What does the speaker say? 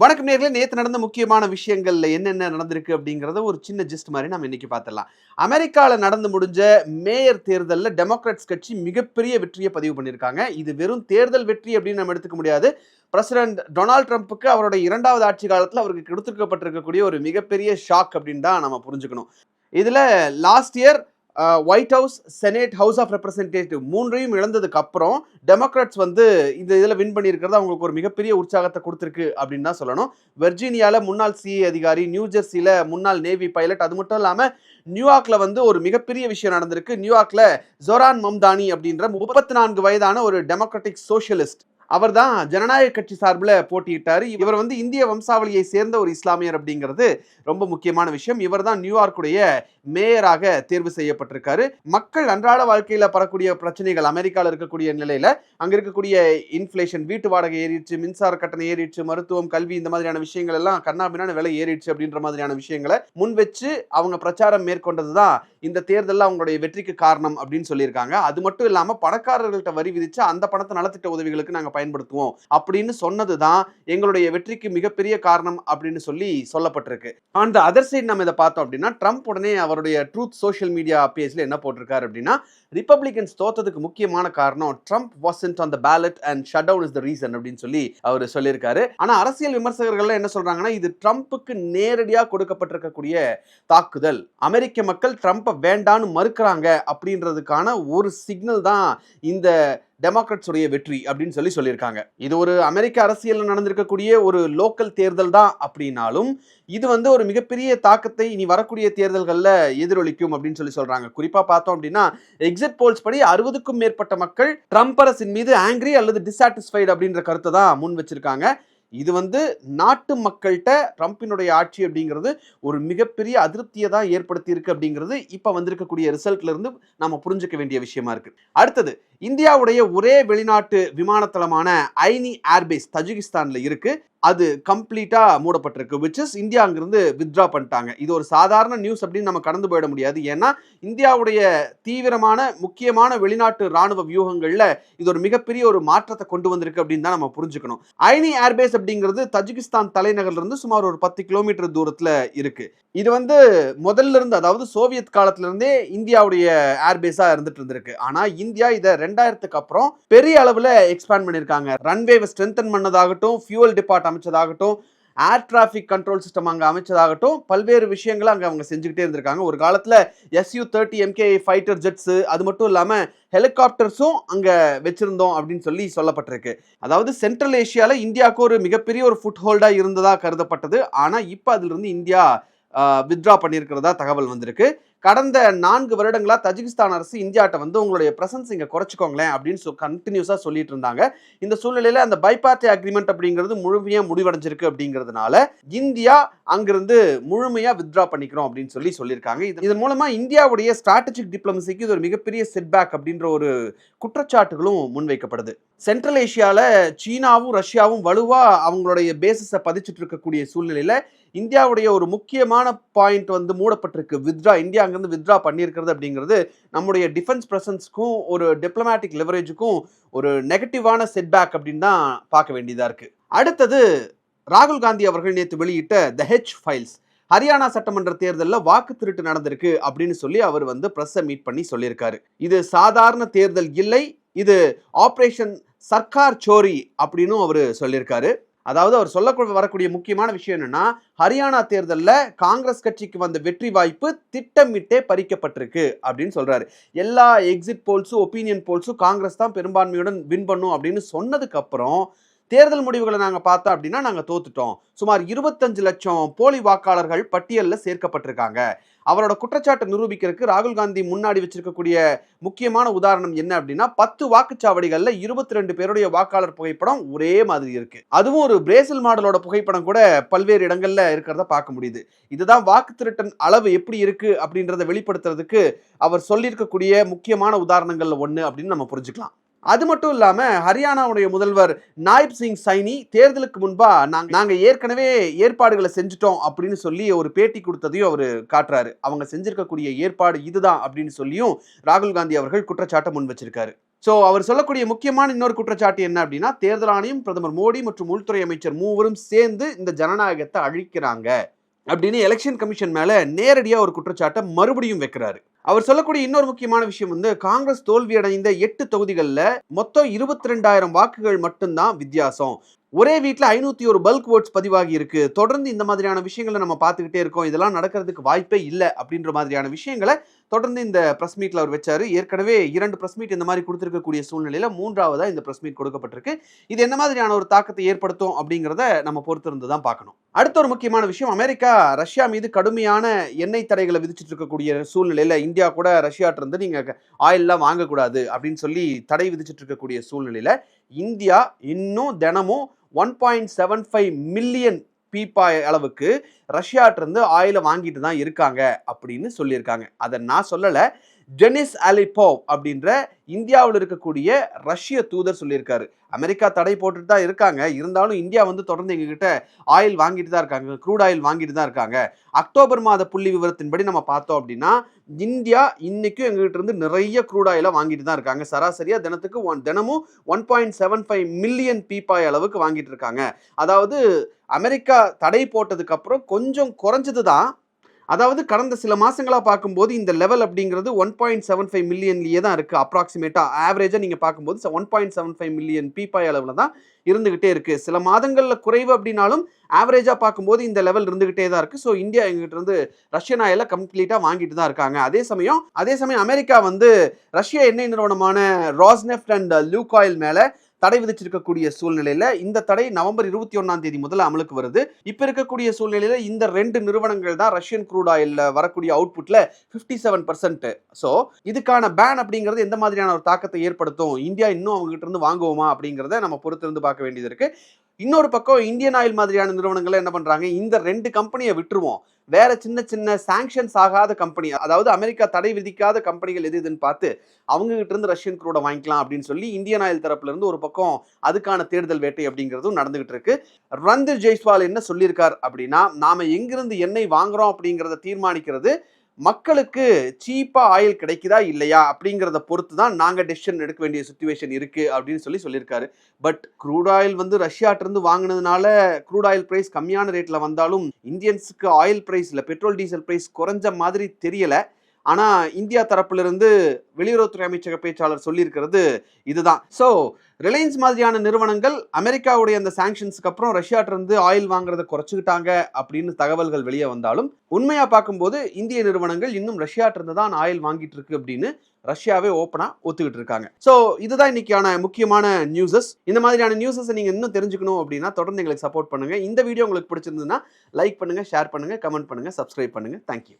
வணக்கம் நேர்களே. நேற்று நடந்த முக்கியமான விஷயங்கள்ல என்னென்ன நடந்திருக்கு அப்படிங்கிறத ஒரு சின்ன ஜிஸ்ட் மாதிரி நம்ம இன்னைக்கு பார்த்துடலாம் அமெரிக்காவில் நடந்து முடிஞ்ச மேயர் தேர்தலில் டெமோக்ராட்ஸ் கட்சி மிகப்பெரிய வெற்றியை பதிவு பண்ணியிருக்காங்க இது வெறும் தேர்தல் வெற்றி அப்படின்னு நம்ம எடுத்துக்க முடியாது. பிரசிடென்ட் டொனால்ட் ட்ரம்ப்புக்கு அவருடைய இரண்டாவது ஆட்சி காலத்தில் அவருக்கு கொடுத்துருக்கப்பட்டிருக்கக்கூடிய ஒரு மிகப்பெரிய ஷாக் அப்படின்னு தான் நம்ம புரிஞ்சுக்கணும். இதில் last year White House Senate House of Representative மூன்றையும் இழந்ததுக்கு அப்புறம் டெமோக்ராட்ஸ் வந்து இந்த இதில் வின் பண்ணியிருக்கிறது அவங்களுக்கு ஒரு மிகப்பெரிய உற்சாகத்தை கொடுத்துருக்கு அப்படின்னு தான் சொல்லணும். வெர்ஜீனியாவில் முன்னாள் சிஏ அதிகாரி நியூ ஜெர்சியில் முன்னாள் நேவி பைலட் அது மட்டும் இல்லாமல் நியூயார்க்ல வந்து ஒரு மிகப்பெரிய விஷயம் நடந்திருக்கு. நியூயார்க்ல ஜொரான் மம்தானி அப்படின்ற முப்பத்தி நான்கு வயதான ஒரு டெமோக்ராட்டிக் சோஷியலிஸ்ட் அவர் தான் ஜனநாயக கட்சி சார்பில் போட்டியிட்டார். இவர் வந்து இந்திய வம்சாவளியை சேர்ந்த ஒரு இஸ்லாமியர் அப்படிங்கிறது ரொம்ப முக்கியமான விஷயம். இவர் தான் நியூயார்க்குடைய மேயராக தேர்வு செய்யப்பட்டிருக்காரு. மக்கள் அன்றாட வாழ்க்கையில் பரக்கூடிய பிரச்சனைகள் அமெரிக்காவில் இருக்கக்கூடிய நிலையில் அங்கே இருக்கக்கூடிய இன்ஃப்ளேஷன் வீட்டு வாடகை ஏறிடுச்சு மின்சார கட்டணம் ஏறிடுச்சு மருத்துவம் கல்வி இந்த மாதிரியான விஷயங்கள் எல்லாம் கண்ணாபின்னான விலை ஏறிடுச்சு அப்படின்ற மாதிரியான விஷயங்களை முன் வச்சு அவங்க பிரச்சாரம் மேற்கொண்டது தான் இந்த தேர்தலில் அவங்களுடைய வெற்றிக்கு காரணம் அப்படின்னு சொல்லியிருக்காங்க. அது மட்டும் இல்லாமல் பணக்காரர்கள்ட்ட வரி விதிச்சு அந்த பணத்தை நலத்திட்ட உதவிகளுக்கு நாங்கள் பயன்படுத்துவோம் அப்படின்னு சொன்னது தான் எங்களுடைய வெற்றிக்கு மிகப்பெரிய காரணம் அப்படின்னு சொல்லி சொல்லப்பட்டிருக்கு. அந்த அதர் சைடு நம்ம இதை பார்த்தோம் அப்படின்னா ட்ரம்ப் உடனே அவருடைய ட்ரூத் சோஷியல் மீடியா பேஜ்ல என்ன போட்டிருக்காரு அப்படின்னா ரிப்பப்ளிகன்ஸ் தோத்ததுக்கு முக்கியமான காரணம் Trump wasn't on the ballot and shut down is the reason அப்படின்னு சொல்லி அவர் சொல்லியிருக்காரு. ஆனா அரசியல் விமர்சகர்கள் என்ன சொல்றாங்கன்னா இது ட்ரம்ப்புக்கு நேரடியாக கொடுக்கப்பட்டிருக்கக்கூடிய தாக்குதல். அமெரிக்க மக்கள் ட்ரம்ப்பை வேண்டான்னு மறுக்கிறாங்க அப்படின்றதுக்கான ஒரு சிக்னல் தான் இந்த டெமோக்ராட்ஸுடைய வெற்றி அப்படின்னு சொல்லி சொல்லியிருக்காங்க. இது ஒரு அமெரிக்க அரசியலில் நடந்திருக்கக்கூடிய ஒரு லோக்கல் தேர்தல் தான் அப்படின்னாலும் இது வந்து ஒரு மிகப்பெரிய தாக்கத்தை இனி வரக்கூடிய தேர்தல்களில் எதிரொலிக்கும் அப்படின்னு சொல்லி சொல்கிறாங்க குறிப்பாக பார்த்தோம் அப்படின்னா எக்ஸிட் போல்ஸ் படி அறுபதுக்கும் மேற்பட்ட மக்கள் ட்ரம்ப் அரசின் மீது ஆங்கிரி அல்லது டிசாட்டிஸ்ஃபைடு அப்படின்ற கருத்தை தான் முன் வச்சிருக்காங்க. இது வந்து நாட்டு மக்கள்கிட்ட ட்ரம்ப்பினுடைய ஆட்சி அப்படிங்கிறது ஒரு மிகப்பெரிய அதிருப்தியை தான் ஏற்படுத்தியிருக்கு அப்படிங்கிறது இப்போ வந்திருக்கக்கூடிய ரிசல்ட்லேருந்து நம்ம புரிஞ்சுக்க வேண்டிய விஷயமா இருக்குது அடுத்தது இந்தியாவுடைய ஒரே வெளிநாட்டு விமானத்தளமான ஐனி ஏர்பேஸ் தஜிகிஸ்தானில் இருக்கு. அது கம்ப்ளீட்டா மூடப்பட்டிருக்கு விச் இஸ் இந்தியா அங்கிருந்து வித்ட்ரா பண்ணிட்டாங்க. இது ஒரு சாதாரண நியூஸ் அப்படின்னு நம்ம கடந்து போயிட முடியாது. ஏன்னா இந்தியாவுடைய தீவிரமான முக்கியமான வெளிநாட்டு ராணுவ வியூகங்கள்ல இது ஒரு மிகப்பெரிய ஒரு மாற்றத்தை கொண்டு வந்திருக்கு அப்படின்னு தான் நம்ம புரிஞ்சுக்கணும். ஐனி ஏர்பேஸ் அப்படிங்கிறது தஜிகிஸ்தான் தலைநகர்ல இருந்து சுமார் ஒரு பத்து கிலோமீட்டர் தூரத்துல இருக்கு. இது வந்து முதல்ல இருந்து அதாவது சோவியத் காலத்துல இருந்தே இந்தியாவுடைய ஏர்பேஸா இருந்துட்டு இருந்திருக்கு. ஆனா இந்தியா இதை ரெண்டாயிரத்துக்கு அப்புறம் பெரிய அளவில் எக்ஸ்பேண்ட் பண்ணியிருக்காங்க. ரன்வேவை ஸ்ட்ரென்தன் பண்ணதாகட்டும் ஃபியூவல் டிபார்ட் அமைச்சதாகட்டும் ஏர் டிராஃபிக் கண்ட்ரோல் சிஸ்டம் அங்கே அமைச்சதாகட்டும் பல்வேறு விஷயங்களை அங்கே அவங்க செஞ்சுக்கிட்டே இருந்திருக்காங்க. ஒரு காலத்தில் SU thirty MK fighter jets அது மட்டும் இல்லாமல் ஹெலிகாப்டர்ஸும் அங்கே வச்சுருந்தோம் அப்படின்னு சொல்லி சொல்லப்பட்டிருக்கு. அதாவது சென்ட்ரல் ஏஷியாவில் இந்தியாவுக்கு ஒரு மிகப்பெரிய ஒரு ஃபுட் ஹோல்டாக இருந்ததாக கருதப்பட்டது. ஆனால் இப்போ அதிலிருந்து இந்தியா வித்ட்ரா பண்ணியிருக்கிறதா தகவல் வந்திருக்கு. கடந்த நான்கு வருடங்களா தஜிகிஸ்தான் அரசு இந்தியாட்ட வந்து உங்களுடைய பிரசன்ஸ் இங்கே குறைச்சிக்கோங்களேன் அப்படின்னு சொ கண்டினியூஸாக சொல்லிட்டு இருந்தாங்க. இந்த சூழ்நிலையில் அந்த பைபார்ட்டி அக்ரிமெண்ட் அப்படிங்கிறது முழுமையாக முடிவடைஞ்சிருக்கு அப்படிங்கிறதுனால இந்தியா அங்கிருந்து முழுமையாக வித்ட்ரா பண்ணிக்கிறோம் அப்படின்னு சொல்லி சொல்லியிருக்காங்க. இது இதன் மூலமாக இந்தியாவுடைய ஸ்ட்ராட்டஜிக் டிப்ளமசிக்கு இது ஒரு மிகப்பெரிய செட்பேக் அப்படின்ற ஒரு குற்றச்சாட்டுகளும் முன்வைக்கப்படுது. சென்ட்ரல் ஏஷியாவில் சீனாவும் ரஷ்யாவும் வலுவாக அவங்களுடைய பேசிஸை பதிச்சிட்டு இருக்கக்கூடிய சூழ்நிலையில் இந்தியாவுடைய ஒரு முக்கியமான பாயிண்ட் வந்து மூடப்பட்டிருக்கு. வித்ரா இந்தியா அங்கேருந்து வித்ரா பண்ணியிருக்கிறது அப்படிங்கிறது நம்முடைய டிஃபென்ஸ் ப்ரெசன்ஸ்க்கும் ஒரு டிப்ளமேட்டிக் லெவரேஜுக்கும் ஒரு நெகட்டிவான செட்பேக் அப்படின்னு தான் பார்க்க வேண்டியதாக இருக்குது அடுத்தது ராகுல் காந்தி அவர்கள் நேற்று வெளியிட்ட த ஹெச் ஃபைல்ஸ் ஹரியானா சட்டமன்ற தேர்தலில் வாக்கு திருட்டு நடந்திருக்கு அப்படின்னு சொல்லி அவர் வந்து ப்ரெஸ்ஸை மீட் பண்ணி சொல்லியிருக்காரு. இது சாதாரண தேர்தல் இல்லை. இது ஆப்ரேஷன் சர்க்கார் சோரி அப்படின்னு அவர் சொல்லியிருக்காரு. அதாவது அவர் சொல்ல வரக்கூடிய முக்கியமான விஷயம் என்னன்னா ஹரியானா தேர்தலில் காங்கிரஸ் கட்சிக்கு வந்த வெற்றி வாய்ப்பு திட்டமிட்டே பறிக்கப்பட்டிருக்கு அப்படின்னு சொல்றாரு. எல்லா எக்ஸிட் போல்ஸும் ஒப்பீனியன் போல்ஸும் காங்கிரஸ் தான் பெரும்பான்மையுடன் வின் பண்ணும் அப்படின்னு சொன்னதுக்கு அப்புறம் தேர்தல் முடிவுகளை நாங்கள் பார்த்தோம் அப்படின்னா நாங்கள் தோத்துட்டோம். சுமார் இருபத்தஞ்சு லட்சம் போலி வாக்காளர்கள் பட்டியலில் சேர்க்கப்பட்டிருக்காங்க. அவரோட குற்றச்சாட்டை நிரூபிக்கிறதுக்கு ராகுல் காந்தி முன்னாடி வச்சிருக்கக்கூடிய முக்கியமான உதாரணம் என்ன அப்படின்னா பத்து வாக்குச்சாவடிகளில் இருபத்தி ரெண்டு பேருடைய வாக்காளர் புகைப்படம் ஒரே மாதிரி இருக்கு. அதுவும் ஒரு பிரேசில் மாடலோட புகைப்படம் கூட பல்வேறு இடங்கள்ல இருக்கிறத பார்க்க முடியுது. இதுதான் வாக்கு திருட்டன் அளவு எப்படி இருக்கு அப்படின்றத வெளிப்படுத்துறதுக்கு அவர் சொல்லியிருக்கக்கூடிய முக்கியமான உதாரணங்கள்ல ஒன்று அப்படின்னு நம்ம புரிஞ்சுக்கலாம். அது மட்டும் இல்லாம ஹரியானாவுடைய முதல்வர் நாயிப் சிங் சைனி தேர்தலுக்கு முன்பா நாங்க நாங்கள் ஏற்கனவே ஏற்பாடுகளை செஞ்சுட்டோம் அப்படின்னு சொல்லி ஒரு பேட்டி கொடுத்ததையும் அவர் காட்டுறாரு. அவங்க செஞ்சிருக்கக்கூடிய ஏற்பாடு இதுதான் அப்படின்னு சொல்லியும் ராகுல் காந்தி அவர்கள் குற்றச்சாட்டை முன் வச்சிருக்காரு. ஸோ அவர் சொல்லக்கூடிய முக்கியமான இன்னொரு குற்றச்சாட்டு என்ன அப்படின்னா தேர்தல் ஆணையம் பிரதமர் மோடி மற்றும் உள்துறை அமைச்சர் மூவரும் சேர்ந்து இந்த ஜனநாயகத்தை அழிக்கிறாங்க அப்படின்னு எலெக்ஷன் கமிஷன் மேல நேரடியாக ஒரு குற்றச்சாட்டை மறுபடியும் வைக்கிறாரு. அவர் சொல்லக்கூடிய இன்னொரு முக்கியமான விஷயம் வந்து காங்கிரஸ் தோல்வி அடைந்த எட்டு தொகுதிகளில் மொத்தம் இருபத்தி ரெண்டாயிரம் வாக்குகள் மட்டும்தான் வித்தியாசம். ஒரே வீட்டில் ஐநூத்தி ஒரு பல்க் ஓட்ஸ் பதிவாகி இருக்கு. தொடர்ந்து இந்த மாதிரியான விஷயங்களை நம்ம பார்த்துக்கிட்டே இருக்கோம். இதெல்லாம் நடக்கிறதுக்கு வாய்ப்பே இல்லை அப்படின்ற மாதிரியான விஷயங்களை தொடர்ந்து இந்த ப்ரெஸ் மீட்டில் அவர் வச்சார். ஏற்கனவே இரண்டு ப்ரெஸ் மீட் இந்த மாதிரி கொடுத்துருக்கக்கூடிய சூழ்நிலையில் மூன்றாவதாக இந்த ப்ரெஸ் மீட் கொடுக்கப்பட்டிருக்கு. இது என்ன மாதிரியான ஒரு தாக்கத்தை ஏற்படுத்தும் அப்படிங்கிறத நம்ம பொறுத்திருந்து தான் பார்க்கணும். அடுத்த ஒரு முக்கியமான விஷயம் அமெரிக்கா ரஷ்யா மீது கடுமையான எண்ணெய் தடைகளை விதிச்சிட்டு இருக்கக்கூடிய சூழ்நிலையில் இந்தியா கூட ரஷ்யாட்டிருந்து நீங்கள் ஆயிலெலாம் ஆயில்லாம் வாங்கக்கூடாது அப்படின்னு சொல்லி தடை விதிச்சுட்டு இருக்கக்கூடிய சூழ்நிலையில் இந்தியா இன்னும் தினமும் one point seven five million பீப்பாய் அளவுக்கு ரஷ்யாட்டிருந்து ஆயிலை வாங்கிட்டு தான் இருக்காங்க அப்படின்னு சொல்லியிருக்காங்க. அதை நான் சொல்லலை. டெனிஸ் அலிபோவ் அப்படின்ற இந்தியாவில் இருக்கக்கூடிய ரஷ்ய தூதர் சொல்லியிருக்காரு. அமெரிக்கா தடை போட்டுட்டு தான் இருக்காங்க. இருந்தாலும் இந்தியா வந்து தொடர்ந்து எங்ககிட்ட ஆயில் வாங்கிட்டு தான் இருக்காங்க. க்ரூட் ஆயில் வாங்கிட்டு தான் இருக்காங்க. அக்டோபர் மாத புள்ளி விவரத்தின்படி நம்ம பார்த்தோம் அப்படின்னா இந்தியா இன்னைக்கும் எங்ககிட்ட இருந்து நிறைய க்ரூட் ஆயிலை வாங்கிட்டு தான் இருக்காங்க. சராசரியா தினத்துக்கு ஒன் தினமும் one point seven five million பீப்பாய் அளவுக்கு வாங்கிட்டு இருக்காங்க. அதாவது அமெரிக்கா தடை போட்டதுக்கு அப்புறம் கொஞ்சம் குறைஞ்சது தான். அதாவது கடந்த சில மாதங்களாக பார்க்கும்போது இந்த லெவல் அப்படிங்கிறது ஒன் பாயிண்ட் செவன் ஃபைவ் மில்லியன்லேயே தான் இருக்குது அப்ராக்சிமேட்டா ஆவரேஜாக நீங்கள் பார்க்கும்போது one point seven five million பீப்பாய் அளவில் தான் இருந்துகிட்டே இருக்குது சில மாதங்களில் குறைவு அப்படின்னாலும் ஆவரேஜாக பார்க்கும்போது இந்த லெவல் இருந்துகிட்டே தான் இருக்குது ஸோ இந்தியா எங்கிட்ட இருந்து ரஷ்யன் ஆயில கம்ப்ளீட்டாக வாங்கிட்டு தான் இருக்காங்க. அதே சமயம் அதே சமயம் அமெரிக்கா வந்து ரஷ்ய எண்ணெய் நிறுவனமான ராஸ்னெஃப்ட் அண்ட் லூக் ஆயில் மேலே தடை விதிச்சிருக்கக்கூடிய சூழ்நிலையில இந்த தடை நவம்பர் இருபத்தி ஒன்னாம் தேதி முதல்ல அமலுக்கு வருது. இப்ப இருக்கக்கூடிய சூழ்நிலையில இந்த ரெண்டு நிறுவனங்கள் தான் ரஷ்யன் க்ரூட் ஆயில்ல வரக்கூடிய அவுட்புட்ல பிப்டி செவன் பர்சன்ட் ஸோ இதுக்கான பேன் அப்படிங்கிறது எந்த மாதிரியான ஒரு தாக்கத்தை ஏற்படுத்தும்? இந்தியா இன்னும் அவங்க கிட்ட இருந்து வாங்குவோமா அப்படிங்கிறத நம்ம பொறுத்திருந்து பார்க்க வேண்டியது இருக்கு. இன்னொரு பக்கம் இந்தியன் ஆயில் மாதிரியான நிறுவனங்களை என்ன பண்ணுறாங்க இந்த ரெண்டு கம்பெனியை விட்டுருவோம். வேற சின்ன சின்ன சாங்ஷன்ஸ் ஆகாத கம்பெனி அதாவது அமெரிக்கா தடை விதிக்காத கம்பெனிகள் எது இதுன்னு பார்த்து அவங்க கிட்ட இருந்து ரஷ்யன் குரூட வாங்கிக்கலாம் அப்படின்னு சொல்லி இந்தியன் ஆயில் தரப்புல இருந்து ஒரு பக்கம் அதுக்கான தேடுதல் வேட்டை அப்படிங்கிறதும் நடந்துகிட்டு இருக்கு. ரந்தீர் ஜெய்ஸ்வால் என்ன சொல்லியிருக்கார் அப்படின்னா நாம எங்கிருந்து எண்ணெய் வாங்குறோம் அப்படிங்கிறத தீர்மானிக்கிறது மக்களுக்கு சீப்பாக ஆயில் கிடைக்குதா இல்லையா அப்படிங்கிறத பொறுத்து தான் நாங்கள் டெசிஷன் எடுக்க வேண்டிய சுச்சுவேஷன் இருக்குது அப்படின்னு சொல்லி சொல்லியிருக்காரு. பட் க்ரூட் ஆயில் வந்து ரஷ்யாட்டிருந்து வாங்கினதுனால க்ரூட் ஆயில் ப்ரைஸ் கம்மியான ரேட்டில் வந்தாலும் இந்தியன்ஸுக்கு ஆயில் ப்ரைஸில் பெட்ரோல் டீசல் ப்ரைஸ் குறைஞ்ச மாதிரி தெரியலை. ஆனா இந்தியா தரப்பிலிருந்து வெளியுறவுத்துறை அமைச்சக பேச்சாளர் சொல்லியிருக்கிறது இதுதான். ஸோ ரிலையன்ஸ் மாதிரியான நிறுவனங்கள் அமெரிக்காவுடைய அந்த சாங்ஷன்ஸ்க்கு அப்புறம் ரஷ்யாட்டிருந்து ஆயில் வாங்குறதை குறைச்சிக்கிட்டாங்க அப்படின்னு தகவல்கள் வெளியே வந்தாலும் உண்மையா பார்க்கும்போது இந்திய நிறுவனங்கள் இன்னும் ரஷ்யாட்டிருந்து தான் ஆயில் வாங்கிட்டு இருக்கு அப்படின்னு ரஷ்யாவே ஓப்பனா ஒத்துக்கிட்டு இருக்காங்க ஸோ இதுதான் இன்னைக்கான முக்கியமான நியூஸஸ் இந்த மாதிரியான நியூஸஸ் நீங்க இன்னும் தெரிஞ்சுக்கணும் அப்படின்னா தொடர்ந்து எங்களுக்கு சப்போர்ட் பண்ணுங்க. இந்த வீடியோ உங்களுக்கு பிடிச்சிருந்ததுன்னா லைக் பண்ணுங்க ஷேர் பண்ணுங்க கமெண்ட் பண்ணுங்க சப்ஸ்கிரைப் பண்ணுங்க. தேங்க்யூ